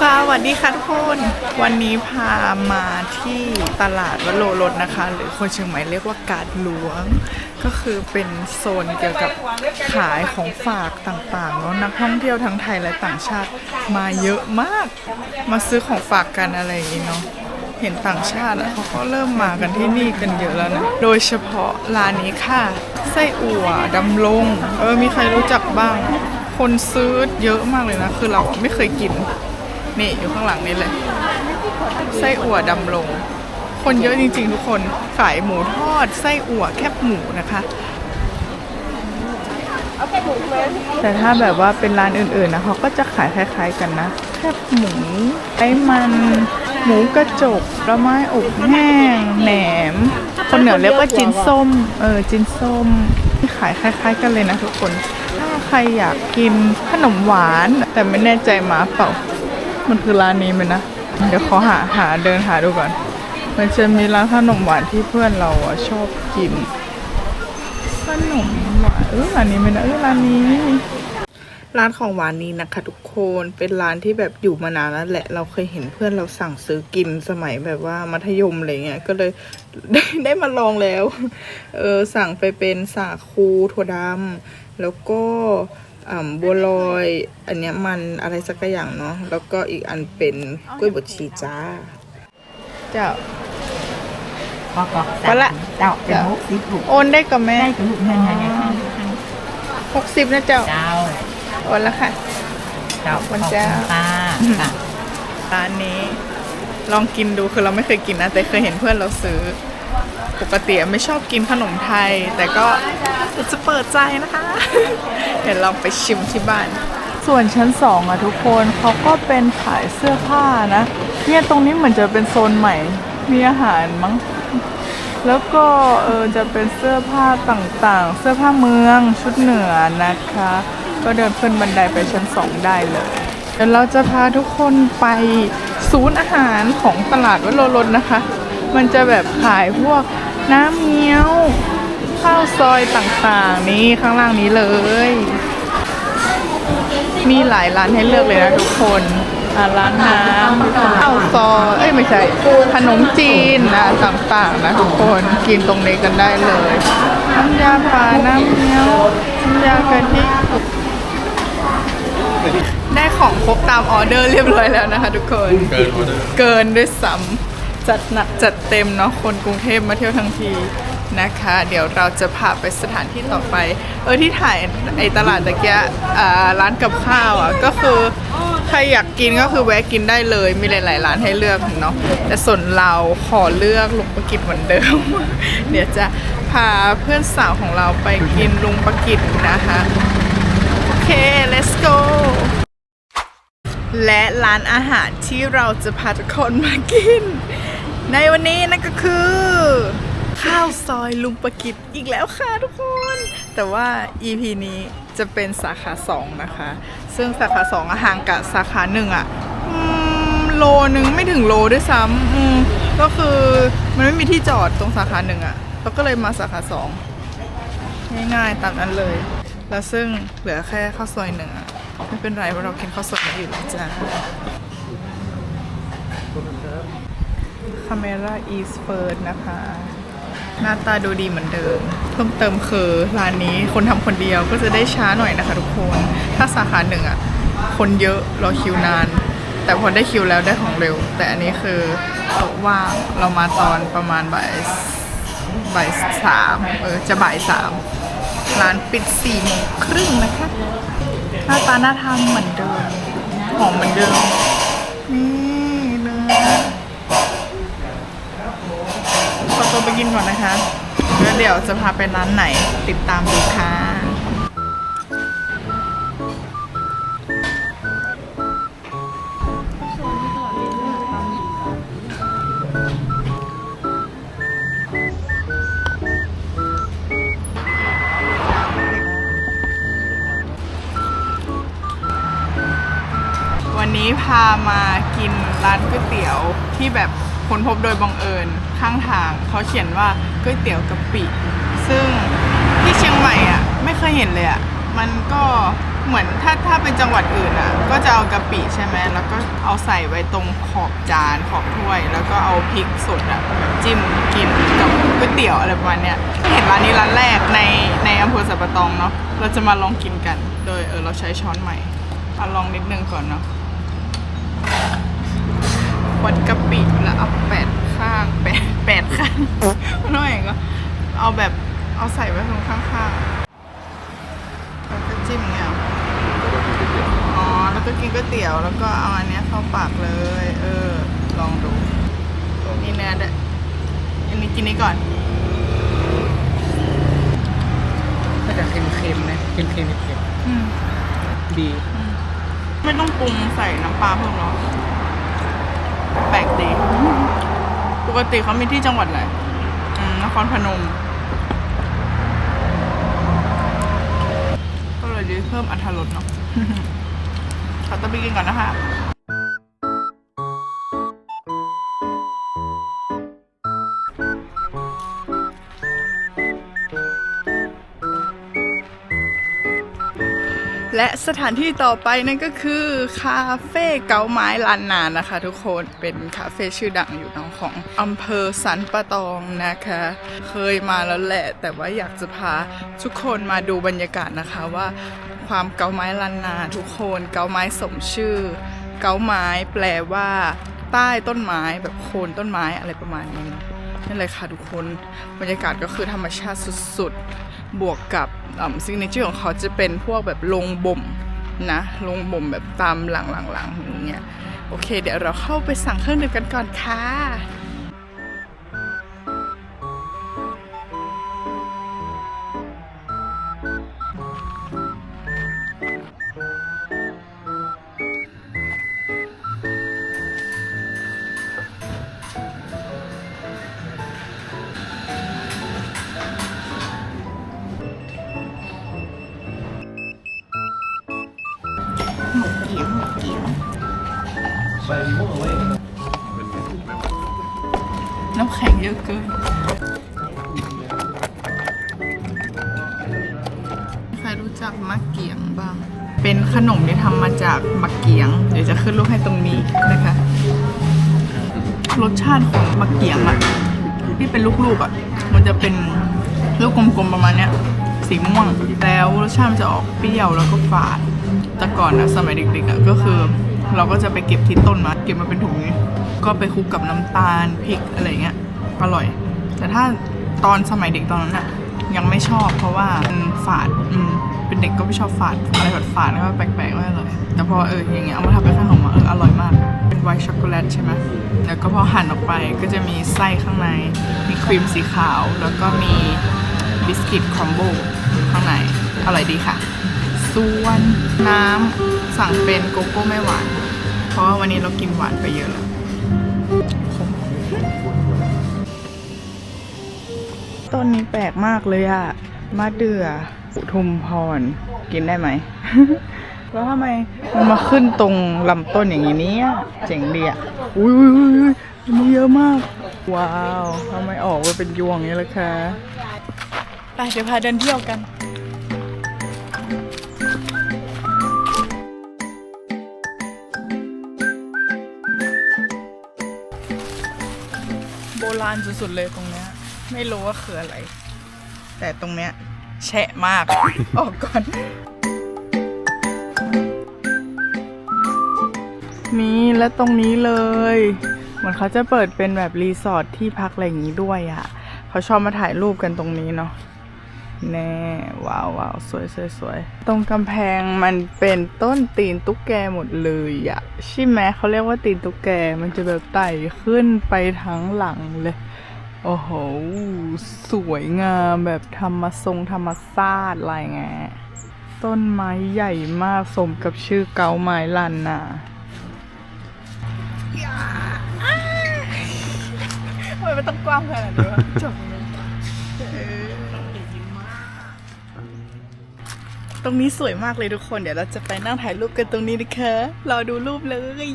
สวัสดีค่ะทุกคน วันนี้พามาที่ตลาดวโรรสนะคะ หรือคนเชียงใหม่เรียกว่ากาดหลวง ก็คือเป็นโซนเกี่ยวกับขายของฝากต่างๆเนาะนักท่องเที่ยวทั้งไทยและต่างชาติมาเยอะมาก มาซื้อของฝากกันอะไรอย่างนี้เนาะเห็นต่างชาติเขาก็เริ่มมากันที่นี่กันเยอะแล้วนะ โดยเฉพาะร้านนี้ค่ะ ไส้อั่วดำลง เออมีใครรู้จักบ้าง คนซื้อเยอะมากเลยนะ คือเราไม่เคยกิน นี่อยู่ข้างหลังนี่เลยไส้อั่วดำลง คนเยอะจริง ๆ ทุกคนขายหมูทอดไส้อั่วแคบหมูนะคะแต่ถ้าแบบว่าเป็นร้านอื่นๆนะเขาก็จะขายคล้ายๆกันนะแคบหมูไอ้มัน หมูกระจกปลาไม้อบแห้งแหนม คนเหนือเรียกว่าจินส้ม เออจินส้มขายคล้าย ๆ กันเลยนะทุกคน ถ้าใครอยากกินขนมหวาน แต่ไม่แน่ใจมาเปล่า มันคือร้านนี้ไหมนะ เดี๋ยวขอหาหาเดินหาดูก่อน มันจะมีร้านขนมหวานที่เพื่อนเราอะชอบกิน ขนมหวานเออร้านนี้ไหมนะเออร้านนี้ ร้านของหวานนี้นะคะทุกคน เป็นร้านที่แบบอยู่มานานแล้วแหละ เราเคยเห็นเพื่อนเราสั่งซื้อกินสมัยแบบว่ามัธยมอะไรเงี้ย ก็เลยได้ได้มาลองแล้ว เออสั่งไปเป็นสาคูถั่วดำแล้วก็ บัวลอย อันเนี้ยมันอะไรสักอย่างเนาะแล้วก็อีกอันเป็นกล้วยบดชีจ้า เจ้าก็ก็ก็ละเจ้าเป็นมุกสีถูกโอนได้กับแม่ได้ถูกเงินไงเนี่ยหกสิบนะเจ้าเจ้าโอนแล้วค่ะเจ้าขอบคุณเจ้าป้าค่ะร้านนี้ลองกินดูคือเราไม่เคยกินนะแต่เคยเห็นเพื่อนเราซื้อ ปกติไม่ชอบกินขนมไทย แต่ก็จะเปิดใจนะคะ เดี๋ยวลองไปชิมที่บ้าน ส่วนชั้นสองอะทุกคนเขาก็เป็นขายเสื้อผ้านะ เนี่ยตรงนี้เหมือนจะเป็นโซนใหม่ มีอาหารมั้ง แล้วก็เออจะเป็นเสื้อผ้าต่างๆ เสื้อผ้าเมืองชุดเหนือนะคะ ก็เดินขึ้นบันไดไปชั้นสองได้เลยเดี๋ยวเราจะพาทุกคนไปศูนย์อาหารของตลาดวัดโลนนะคะ มันจะแบบขายพวก น้ำเงี้ยว ข้าวซอยต่างๆ นี่ข้างล่างนี้เลย มีหลายร้านให้เลือกเลยนะทุกคนอะร้านน้ำข้าวซอย เอ้ยไม่ใช่ ขนมจีนนะต่างๆนะทุกคนกินตรงนี้กันได้เลย น้ำยาป่าน้ำเงี้ยว น้ำยากะทิได้ของครบตามออเดอร์เรียบร้อยแล้วนะคะทุกคน เกินออเดอร์เกินด้วยซ้ำ จัดหนักจัดเต็มเนาะคนกรุงเทพมาเที่ยวทั้งทีนะคะ เดี๋ยวเราจะพาไปสถานที่ต่อไป เออที่ถ่ายไอตลาดตะเกียร้านกับข้าวอะก็คือใครอยากกินก็คือแวะกินได้เลยมีหลาย ๆ ร้านให้เลือกเนาะแต่ส่วนเราขอเลือกลุงประกิตเหมือนเดิม เดี๋ยวจะพาเพื่อนสาวของเราไปกินลุงประกิตนะคะโอเค let's go และร้านอาหารที่เราจะพาทุกคนมากิน ในวันนี้นั่นก็คือ ข้าวซอยลุงประกิตอีกแล้วค่ะทุกคน แต่ว่า EP นี้จะเป็นสาขา 2 นะคะ ซึ่งสาขา2อะห่างกับสาขาหนึ่งอะโลนึงไม่ถึงโลด้วยซ้ำก็คือมันไม่มีที่จอดตรงสาขาหนึ่งอะเราก็เลยมาสาขา2ง่ายๆตามนั้นเลย แล้วซึ่งเหลือแค่ข้าวซอยหนึ่งอะไม่เป็นไรเพราะเรากินข้าวสดมาอยู่แล้วจ้า คาเมราอีสเฟิร์นะคะ หน้าตาดูดีเหมือนเดิม เพิ่มเติมคือร้านนี้คนทำคนเดียวก็จะได้ช้าหน่อยนะคะทุกคน ถ้าสาขาหนึ่งอะคนเยอะรอคิวนาน แต่พอได้คิวแล้วได้ของเร็ว แต่อันนี้คือโต๊ะว่างเรามาตอนประมาณบ่ายบ่ายสามเออจะบ่ายสามร้านปิดสี่โมงครึ่งนะคะ หน้าตาน่าทานเหมือนเดิมหอมเหมือนเดิม นี่เลยขอตัวไปกินก่อนนะคะ แล้ว เดี๋ยวจะพาไปร้านไหนติดตามดูค่ะ วันนี้พามากินร้านก๋วยเตี๋ยวที่แบบ ค้นพบโดยบังเอิญข้างทางเขาเขียนว่าก๋วยเตี๋ยวกะปิ ซึ่งที่เชียงใหม่อะไม่เคยเห็นเลยอะมันก็เหมือนถ้าถ้าเป็นจังหวัดอื่นอะ ก็จะเอากะปิใช่ไหมแล้วก็เอาใส่ไว้ตรงขอบจานขอบถ้วย แล้วก็เอาพริกสดอะแบบจิ้มกินกับก๋วยเตี๋ยวอะไรประมาณเนี้ยเห็นร้านนี้ร้านแรกในในอำเภอสัปะตองเนาะเราจะมาลองกินกัน โดยเออเราใช้ช้อนใหม่เอาลองนิดนึงก่อนเนาะ วัดกะปิแล้วเอาแปดข้างแปดแปดข้างน้อยก็เอาแบบเอาใส่ไว้ตรงข้างๆแล้วก็จิ้มเนี่ย อ๋อ แล้วก็กินก๋วยเตี๋ยว แล้วก็เอาอันเนี้ยเข้าปากเลย เออ ลองดูนี่เนื้อด้วยอันนี้กินนี้ก่อนก็จะเค็มๆนะเค็มๆเค็มอืมๆดี ไม่ต้องปรุงใส่น้ำปลาเพิ่มหรอ แปลกดี ปกติเขามีที่จังหวัดไหนนครพนม ก็เลยดีเพิ่มอัตรสเนาะขอตัวไปกินก่อนนะคะ และสถานที่ต่อไปนั่นก็คือคาเฟ่เกาไม้ลานนานะคะ ทุกคนเป็นคาเฟ่ชื่อดังอยู่ทางของอำเภอสันปะตองนะคะ เคยมาแล้วแหละ แต่ว่าอยากจะพาทุกคนมาดูบรรยากาศนะคะว่าความเกาไม้ลานนาทุกคนเกาไม้สมชื่อ เกาไม้แปลว่าใต้ต้นไม้แบบโคนต้นไม้อะไรประมาณนี้นั่นเลยค่ะทุกคนบรรยากาศก็คือธรรมชาติสุดๆ บวกกับซิกเนเจอร์ของเขาจะเป็นพวกแบบลงบ่มนะลงบ่มแบบตามหลังๆๆอย่างเงี้ยโอเค เดี๋ยวเราเข้าไปสั่งเครื่องดื่มกันก่อนค่ะ น้ำแข็งเยอะเกินใครรู้จักมะเกียงบ้าง เป็นขนมที่ทำมาจากมะเกียง เดี๋ยวจะขึ้นรูปให้ตรงนี้นะคะ รสชาติของมะเกียงอะที่เป็นลูกๆอะมันจะเป็นลูกกลมๆประมาณเนี้ยสีม่วง แล้วรสชาติมันจะออกเปรี้ยวแล้วก็ฝาด แต่ก่อนนะสมัยเด็กๆอะก็คือ เราก็จะไปเก็บที่ต้นมา เก็บมาเป็นถุงนี้ก็ไปคลุกกับน้ำตาลพริกอะไรเงี้ยอร่อย แต่ถ้าตอนสมัยเด็กตอนนั้นอะยังไม่ชอบเพราะว่ามันฝาดอืมเป็นเด็กก็ไม่ชอบฝาดอะไรฝาดฝาดแล้วก็แปลกๆไม่อร่อยแต่พอเอออย่างเงี้ยเอามาทำเป็นขนมอะเอออร่อยมาก เป็นไวท์ช็อกโกแลตใช่ไหมแล้วก็พอหั่นออกไปก็จะมีไส้ข้างใน มีครีมสีขาว แล้วก็มีบิสกิตครัมโบข้างใน อร่อยดีค่ะ ส่วนน้ำสั่งเป็นโกโก้ไม่หวาน ราะว่าวันนี้เรากินหวานไปเยอะแล้วขมต้นนี้แปลกมากเลยอะมะเดื่ออุทุมพร กินได้ไหม แล้วทำไมมันมาขึ้นตรงลำต้นอย่างนี้เนี่ยเจ๋งดีอะอุ้ยอุ้ยอุ้ยอุ้ยอันนี้เยอะมาก ว้าวทำไมออกมาเป็นยวงอย่างนี้ล่ะคะ ไปเดี๋ยวพาเดินเที่ยวกัน ราณสุดๆเลยตรงเนี้ย ไม่รู้ว่าคืออะไร แต่ตรงเนี้ยแฉะมาก ออกก่อนนี่และตรงนี้เลย เหมือนเขาจะเปิดเป็นแบบรีสอร์ทที่พักอะไรอย่างนี้ด้วยอะ่ะ เขาชอบมาถ่ายรูปกันตรงนี้เนาะ แน่ว้าวว้าวสวยสวยสวยตรงกำแพงมันเป็นต้นตีนตุ๊กแกหมดเลยอะใช่ไหมเขาเรียกว่าตีนตุ๊กแกมันจะแบบไต่ขึ้นไปทั้งหลังเลย โอ้โห สวยงามแบบธรรมทรงธรรมชาติอะไรเงี้ยต้นไม้ใหญ่มากสมกับชื่อเกาไม้ลันน่ะทำไมมันต้องกว้างขนาดนี้จบ รงนี้สวยมากเลยทุกคน เดี๋ยวเราจะไปนั่งถ่ายรูปกันตรงนี้นะคะ รอดูรูปเลย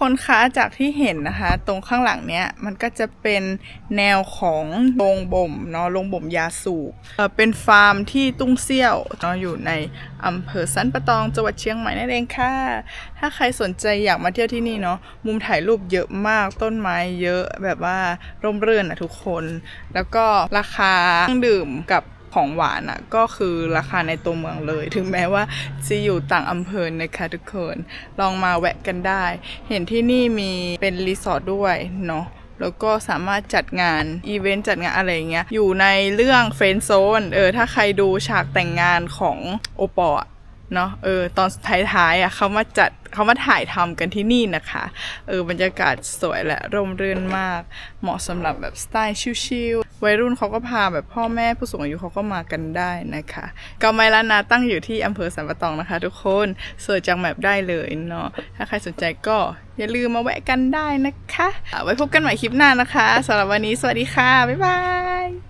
คนคะจากที่เห็นนะคะ ตรงข้างหลังเนี้ยมันก็จะเป็นแนวของโรงบ่มเนาะโรงบ่มยาสูบเอ่อเป็นฟาร์มที่ตุ้งเซี่ยวเนาะอยู่ในอำเภอสันปะตองจังหวัดเชียงใหม่นั่นเองค่ะ ถ้าใครสนใจอยากมาเที่ยวที่นี่เนาะมุมถ่ายรูปเยอะมากต้นไม้เยอะแบบว่าร่มรื่นนะทุกคน แล้วก็ราคาเครื่องดื่มกับ ของหวานอะก็คือราคาในตัวเมืองเลย ถึงแม้ว่าจะอยู่ต่างอำเภอนะคะทุกคนลองมาแวะกันได้ เห็นที่นี่มีเป็นรีสอร์ทด้วยเนาะแล้วก็สามารถจัดงานอีเวนต์จัดงานอะไรอย่างเงี้ยอยู่ในเรื่องเฟรนด์โซนเออถ้าใครดูฉากแต่งงานของโอปอเนาะเออตอนท้ายๆอะเขามาจัดเขามาถ่ายทำกันที่นี่นะคะ เออบรรยากาศสวยและร่มรื่นมาก เหมาะสำหรับแบบสไตล์ชิลๆ วัยรุ่นเขาก็พาแบบพ่อแม่ผู้สูงอายุเขาก็มากันได้นะคะเกาไมลานนาตั้งอยู่ที่อำเภอสันปะตองนะคะ ทุกคนเสิร์ชจากแมปได้เลยเนาะถ้าใครสนใจก็อย่าลืมมาแวะกันได้นะคะอะไว้พบกันใหม่คลิปหน้านะคะสำหรับวันนี้สวัสดีค่ะ บ๊ายบาย